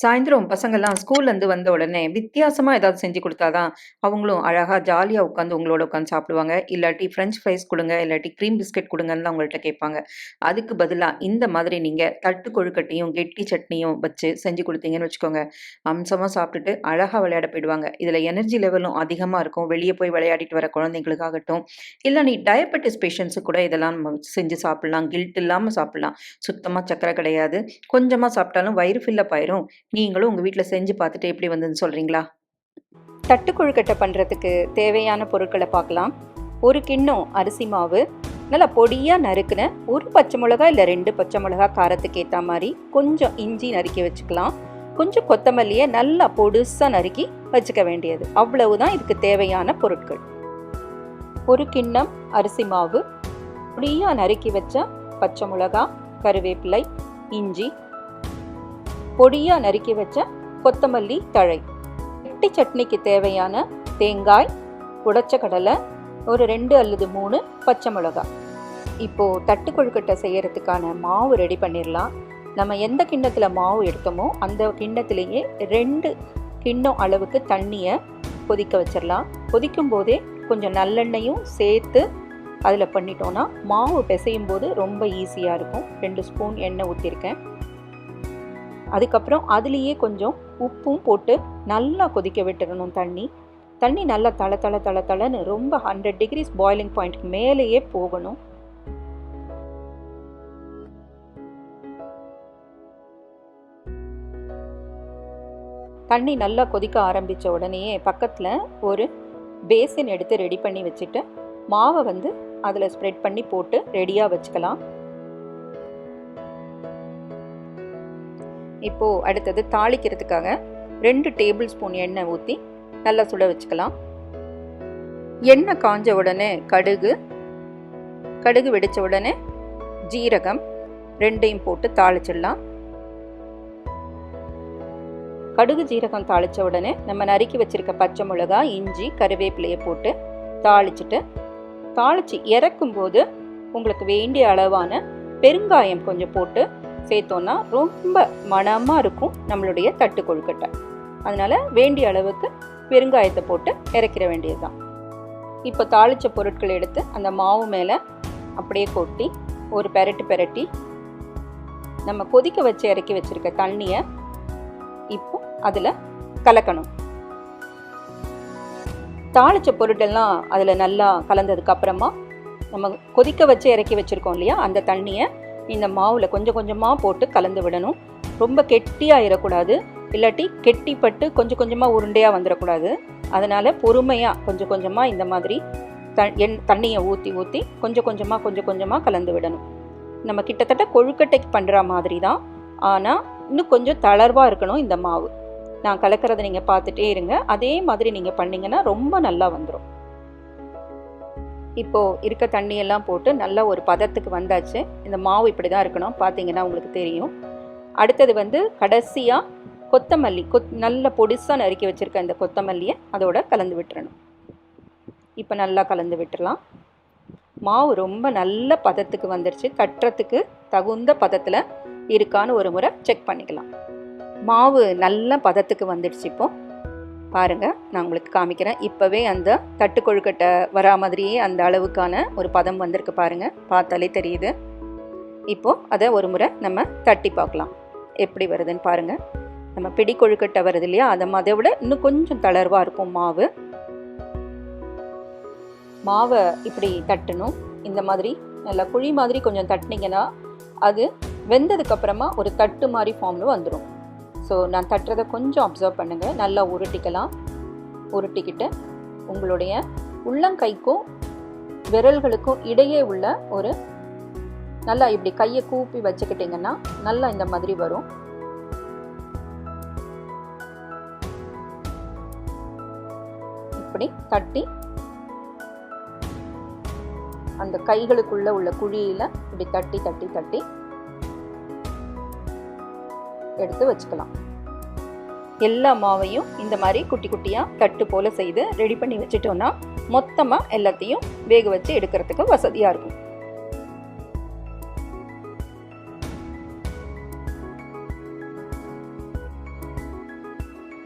சாயந்தரம் பசங்கள்லாம் ஸ்கூல்லேருந்து வந்த உடனே வித்தியாசமா ஏதாவது செஞ்சு கொடுத்தாதான் அவங்களும் அழகா ஜாலியா உட்காந்து உங்களோட உட்காந்து சாப்பிடுவாங்க. இல்லாட்டி ஃப்ரெஞ்ச் ஃப்ரைஸ் குடுங்க, இல்லாட்டி கிரீம் பிஸ்கட் குடுங்கன்னு தான் உங்கள்ட்ட கேட்பாங்க. அதுக்கு பதிலா இந்த மாதிரி நீங்க தட்டு கொழுக்கட்டையும், கெட்டி சட்னியும் வச்சு செஞ்சு குடுத்தீங்கன்னு வச்சுக்கோங்க, அம்சமா சாப்பிட்டுட்டு அழகா விளையாட போயிடுவாங்க. இதில் எனர்ஜி லெவலும் அதிகமா இருக்கும். வெளியே போய் விளையாடிட்டு வர குழந்தைங்களுக்காகட்டும், இல்ல நீ டயபெட்டிஸ் பேஷண்ட்ஸு கூட இதெல்லாம் நம்ம செஞ்சு சாப்பிட்லாம் கில்ட் இல்லாம சாப்பிட்லாம் சுத்தமா சக்கரை கிடையாது. கொஞ்சமா சாப்பிட்டாலும் வயிறு ஃபில்லப் ஆயிரும். நீங்களும் உங்கள் வீட்டில் செஞ்சு பார்த்துட்டு எப்படி வந்ததுன்னு சொல்கிறீங்களா தட்டு கொழுக்கட்டை பண்ணுறதுக்கு தேவையான பொருட்களை பார்க்கலாம். ஒரு கிண்ணம் அரிசி மாவு நல்லா பொடியாக நறுக்குன ஒரு பச்சை மிளகா இல்லை ரெண்டு பச்சை மிளகா காரத்துக்கு ஏற்ற மாதிரி கொஞ்சம் இஞ்சி நறுக்கி வச்சுக்கலாம். கொஞ்சம் கொத்தமல்லியை நல்லா பொடுசாக நறுக்கி வச்சுக்க வேண்டியது. அவ்வளவுதான் இதுக்கு தேவையான பொருட்கள். ஒரு கிண்ணம் அரிசி மாவு பொடியாக நறுக்கி வச்ச பச்சை மிளகா கருவேப்பிலை இஞ்சி பொடியாக நறுக்கி வச்ச கொத்தமல்லி தழை. இட்டி சட்னிக்கு தேவையான தேங்காய் உடைச்ச கடலை ஒரு ரெண்டு அல்லது மூணு பச்சை மிளகாய் இப்போது தட்டு கொழுக்கட்டை செய்கிறதுக்கான மாவு ரெடி பண்ணிடலாம் நம்ம எந்த கிண்ணத்தில் மாவு எடுத்தோமோ அந்த கிண்ணத்திலேயே ரெண்டு கிண்ணம் அளவுக்கு தண்ணியை கொதிக்க வச்சிடலாம் கொதிக்கும் போதே கொஞ்சம் நல்லெண்ணெயும் சேர்த்து அதில் பண்ணிட்டோன்னா மாவு பிசையும் போது ரொம்ப ஈஸியாக இருக்கும். ரெண்டு ஸ்பூன் எண்ணெய் ஊற்றிருக்கேன் அதுக்கப்புறம் அதுலேயே கொஞ்சம் உப்பும் போட்டு நல்லா கொதிக்க விட்டுறணும் தண்ணி. தண்ணி நல்லா தள தள தள தளன்னு ரொம்ப ஹண்ட்ரட் டிகிரிஸ் பாயிலிங் பாயிண்ட்க்கு மேலேயே போகணும். தண்ணி நல்லா கொதிக்க ஆரம்பித்த உடனேயே பக்கத்தில் ஒரு பேசின் எடுத்து ரெடி பண்ணி வச்சுட்டு மாவை வந்து அதில் ஸ்ப்ரெட் பண்ணி போட்டு ரெடியாக வச்சுக்கலாம். இப்போது அடுத்தது தாளிக்கிறதுக்காக ரெண்டு டேபிள் ஸ்பூன் எண்ணெய் ஊற்றி நல்லா சுட வச்சுக்கலாம். எண்ணெய் காஞ்ச உடனே கடுகு கடுகு வெடித்த உடனே ஜீரகம் ரெண்டையும் போட்டு தாளிச்சிடலாம். கடுகு ஜீரகம் தாளித்த உடனே நம்ம நறுக்கி வச்சிருக்க பச்சை மிளகா இஞ்சி கருவேப்பிலையை போட்டு தாளிச்சிட்டு தாளித்து இறக்கும்போது உங்களுக்கு வேண்டிய அளவான பெருங்காயம் கொஞ்சம் போட்டு சேர்த்தோன்னா ரொம்ப மணமாக இருக்கும் நம்மளுடைய தட்டு கொழுக்கட்டை அதனால் வேண்டிய அளவுக்கு பெருங்காயத்தை போட்டு இறக்கிற வேண்டியது தான் இப்போ தாளித்த பொருட்கள் எடுத்து அந்த மாவு மேலே அப்படியே கொட்டி ஒரு பெரட்டு பெரட்டி நம்ம கொதிக்க வச்சு இறக்கி வச்சுருக்க தண்ணியை இப்போ அதில் கலக்கணும். தாளித்த பொருட்டெல்லாம் அதில் நல்லா கலந்ததுக்கு அப்புறமா நம்ம கொதிக்க வச்சு இறக்கி வச்சுருக்கோம் இல்லையா? அந்த தண்ணியை இந்த மாவில் கொஞ்சம் கொஞ்சமாக போட்டு கலந்து விடணும். ரொம்ப கெட்டியாகிடக்கூடாது இல்லாட்டி கெட்டிப்பட்டு கொஞ்சம் கொஞ்சமாக உருண்டையாக வந்துடக்கூடாது அதனால் பொறுமையாக கொஞ்சம் கொஞ்சமாக இந்த மாதிரி த எண் தண்ணியை ஊற்றி ஊற்றி கொஞ்சம் கொஞ்சமாக கொஞ்சம் கொஞ்சமாக கலந்து விடணும். நம்ம கிட்டத்தட்ட கொழுக்கட்டைக்கு பண்ணுற மாதிரி தான் ஆனால் இன்னும் கொஞ்சம் தளர்வாக இருக்கணும் இந்த மாவு. நான் கலக்கிறத நீங்கள் பார்த்துட்டே இருங்க. அதே மாதிரி நீங்கள் பண்ணிங்கன்னா ரொம்ப நல்லா வந்துடும் இப்போது இருக்க தண்ணியெல்லாம் போட்டு நல்லா ஒரு பதத்துக்கு வந்தாச்சு. இந்த மாவு இப்படி தான் இருக்கணும். பார்த்தீங்கன்னா உங்களுக்கு தெரியும். அடுத்தது வந்து கடைசியாக கொத்தமல்லி கொத் நல்ல பொடிசாக நறுக்கி வச்சுருக்க இந்த கொத்தமல்லியை அதோட கலந்து விட்டுறணும். இப்போ நல்லா கலந்து விட்டுடலாம் மாவு ரொம்ப நல்ல பதத்துக்கு வந்துருச்சு. கட்டுறதுக்கு தகுந்த பதத்தில் இருக்கான்னு ஒரு முறை செக் பண்ணிக்கலாம். மாவு நல்ல பதத்துக்கு வந்துடுச்சு இப்போது பாருங்கள் நான் உங்களுக்கு காமிக்கிறேன். இப்போவே அந்த தட்டு கொழுக்கட்டை வரா மாதிரியே அந்த அளவுக்கான ஒரு பதம் வந்திருக்கு பாருங்கள் பார்த்தாலே தெரியுது. இப்போது அதை ஒரு முறை நம்ம தட்டி பார்க்கலாம். எப்படி வருதுன்னு பாருங்கள் நம்ம பிடி கொழுக்கட்டை வருது இல்லையா? அதை அதை விட இன்னும் கொஞ்சம் தளர்வாக இருக்கும் மாவு. மாவை இப்படி தட்டணும். இந்த மாதிரி நல்லா குழி மாதிரி கொஞ்சம் தட்டினீங்கன்னா அது வெந்ததுக்கப்புறமா ஒரு தட்டு மாதிரி ஃபார்மில் வந்துடும் ஸோ நான் தட்டுறதை கொஞ்சம் அப்சர்வ் பண்ணுங்கள் நல்லா உருட்டிக்கலாம். உருட்டிக்கிட்டு உங்களுடைய உள்ளங்கைக்கும் விரல்களுக்கும் இடையே உள்ள ஒரு நல்லா இப்படி கையை கூப்பி வச்சுக்கிட்டிங்கன்னா நல்லா இந்த மாதிரி வரும். இப்படி தட்டி அந்த கைகளுக்குள்ள உள்ள குழியில் இப்படி தட்டி தட்டி தட்டி எடுத்து வச்சுக்கலாம். எல்லா மாவையும் இந்த மாதிரி குட்டி குட்டியாக தட்டு போல் செய்து ரெடி பண்ணி வச்சுட்டோன்னா மொத்தமாக எல்லாத்தையும் வேக வச்சு எடுக்கிறதுக்கு வசதியாக இருக்கும்.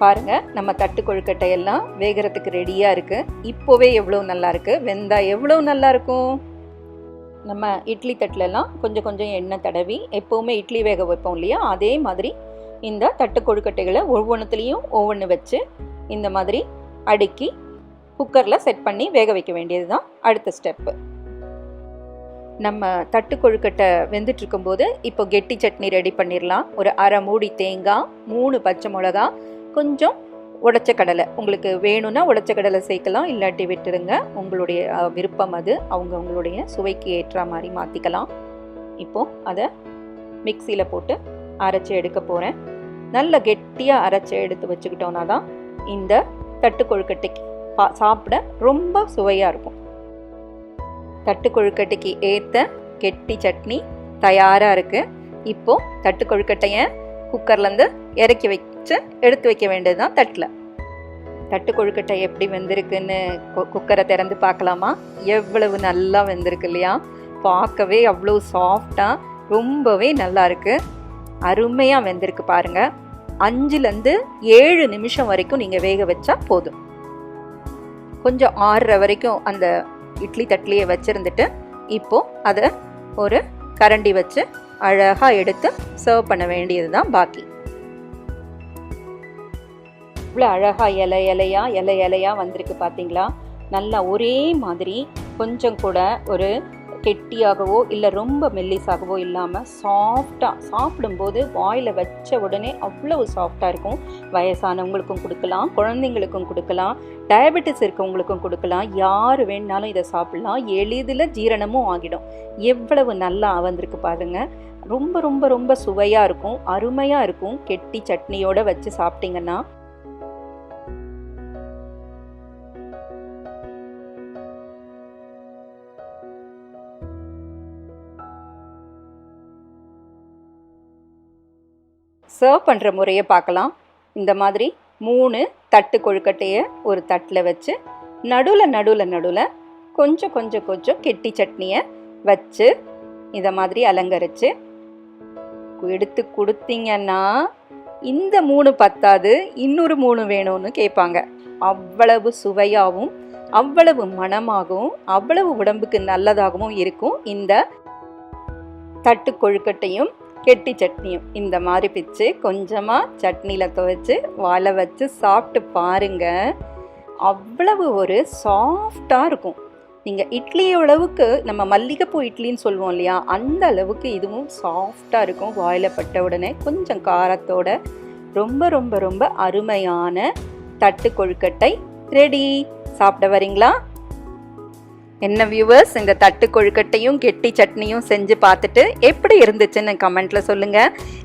பாருங்க நம்ம தட்டு கொழுக்கட்டை எல்லாம் வேகிறதுக்கு ரெடியா இருக்கு. இப்போவே எவ்வளோ நல்லா இருக்கு? வெந்தா எவ்வளோ நல்லா இருக்கும்? நம்ம இட்லி தட்டிலலாம் கொஞ்சம் கொஞ்சம் எண்ணெய் தடவி எப்போவுமே இட்லி வேக வைப்போம் இல்லையா? அதே மாதிரி இந்த தட்டு கொழுக்கட்டைகளை ஒவ்வொன்றுத்துலேயும் ஒவ்வொன்று வச்சு இந்த மாதிரி அடுக்கி குக்கரில் செட் பண்ணி வேக வைக்க வேண்டியது தான் அடுத்த ஸ்டெப்பு நம்ம தட்டு கொழுக்கட்டை வெந்துட்டு இருக்கும்போது இப்போ கெட்டி சட்னி ரெடி பண்ணிடலாம் ஒரு அரை மூடி தேங்காய் மூணு பச்சை மிளகா கொஞ்சம் உடச்ச கடலை. உங்களுக்கு வேணும்னா உடச்ச கடலை சேர்க்கலாம் இல்லாட்டி விட்டுடுங்க. உங்களுடைய விருப்பம் அது. அவங்க உங்களுடைய சுவைக்கு ஏற்ற மாதிரி மாற்றிக்கலாம் இப்போது அதை மிக்சியில் போட்டு அரைச்சி எடுக்க போகிறேன் நல்ல கெட்டியாக அரைச்சி எடுத்து வச்சுக்கிட்டோன்னா தான் இந்த தட்டு கொழுக்கட்டைக்கு பா சாப்பிட ரொம்ப சுவையாக இருக்கும். தட்டு கொழுக்கட்டைக்கு ஏற்ற கெட்டி சட்னி தயாராக இருக்குது இப்போது தட்டு கொழுக்கட்டையை குக்கர்லேருந்து இறக்கி வச்சு எடுத்து வைக்க வேண்டியது தான் தட்டில். தட்டு கொழுக்கட்டை எப்படி வெந்திருக்குன்னு கு- குக்கரை திறந்து பார்க்கலாமா? எவ்வளவு நல்லா வெந்திருக்கு இல்லையா? பார்க்கவே அவ்வளோ சாஃப்டாக ரொம்பவே நல்லா இருக்குது அருமையாக வெந்திருக்கு பாருங்கள் அஞ்சுலேருந்து ஏழு நிமிஷம் வரைக்கும் நீங்கள் வேக வச்சா போதும். கொஞ்சம் ஆறுற வரைக்கும் அந்த இட்லி தட்லியை வச்சுருந்துட்டு இப்போ அதை ஒரு கரண்டி வச்சு அழகாக எடுத்து சர்வ் பண்ண வேண்டியது தான் பாக்கி. இவ்வளோ அழகாக இலை இலையா இலை இலையா வந்திருக்கு பார்த்தீங்களா நல்லா ஒரே மாதிரி கொஞ்சம் கூட ஒரு கெட்டியாகவோ இல்லை ரொம்ப மெல்லிஸாகவோ இல்லாமல் சாஃப்டாக சாப்பிடும்போது வாயில் வச்ச உடனே அவ்வளவு சாஃப்டாக இருக்கும். வயசானவங்களுக்கும் கொடுக்கலாம் குழந்தைங்களுக்கும் கொடுக்கலாம் டயபெட்டிஸ் இருக்கவங்களுக்கும் கொடுக்கலாம். யார் வேணாலும் இதை சாப்பிடலாம். எளிதில் ஜீரணமும் ஆகிடும். எவ்வளவு நல்லா வந்திருக்கு பாருங்க. ரொம்ப ரொம்ப ரொம்ப சுவையாக இருக்கும் அருமையாக இருக்கும். கெட்டி சட்னியோடு வச்சு சாப்பிட்டிங்கன்னா சர்வ் பண்ணுற முறையை பார்க்கலாம். இந்த மாதிரி மூணு தட்டு கொழுக்கட்டையை ஒரு தட்டில் வச்சு நடுவில் நடுவில் நடுவில் கொஞ்சம் கொஞ்சம் கொஞ்சம் கெட்டி சட்னியை வச்சு இதை மாதிரி அலங்கரித்து எடுத்து கொடுத்தீங்கன்னா இந்த மூணு பத்தாது இன்னொரு மூணு வேணும்னு கேட்பாங்க. அவ்வளவு சுவையாகவும் அவ்வளவு மணமாகவும் அவ்வளவு உடம்புக்கு நல்லதாகவும் இருக்கும் இந்த தட்டு கொழுக்கட்டையும் கெட்டி சட்னியும். இந்த மாதிரி பிச்சு கொஞ்சமாக சட்னியில் துவைச்சு வாழை வச்சு சாப்பிட்டு பாருங்க. அவ்வளவு ஒரு சாஃப்டாக இருக்கும். நீங்கள் இட்லி அளவுக்கு நம்ம மல்லிகைப்பூ இட்லின்னு சொல்லுவோம் இல்லையா? அந்த அளவுக்கு இதுவும் சாஃப்டாக இருக்கும். வாயில் பட்ட உடனே கொஞ்சம் காரத்தோட ரொம்ப ரொம்ப ரொம்ப அருமையான தட்டு கொழுக்கட்டை ரெடி சாப்பிட வரீங்களா? என்ன வியூவர்ஸ் இந்த தட்டு கொழுக்கட்டையும் கெட்டி சட்னியும் செஞ்சு பார்த்துட்டு எப்படி இருந்துச்சுன்னு கமெண்ட்ல சொல்லுங்க.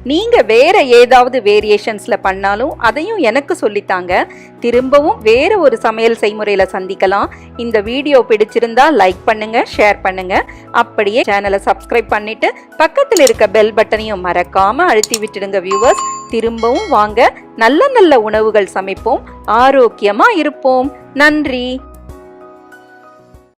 நீங்க வேற ஏதாவது வேரியேஷன்ஸ்ல பண்ணாலும் அதையும் எனக்கு சொல்லித்தாங்க. திரும்பவும் வேற ஒரு சமையல் செய்முறையில சந்திக்கலாம். இந்த வீடியோ பிடிச்சிருந்தா லைக் பண்ணுங்க ஷேர் பண்ணுங்க. அப்படியே சேனலை சப்ஸ்கிரைப் பண்ணிட்டு பக்கத்தில் இருக்க பெல் பட்டனையும் மறக்காம அழுத்தி விட்டுடுங்க வியூவர்ஸ் திரும்பவும் வாங்க நல்ல நல்ல உணவுகள் சமைப்போம். ஆரோக்கியமா இருப்போம். நன்றி.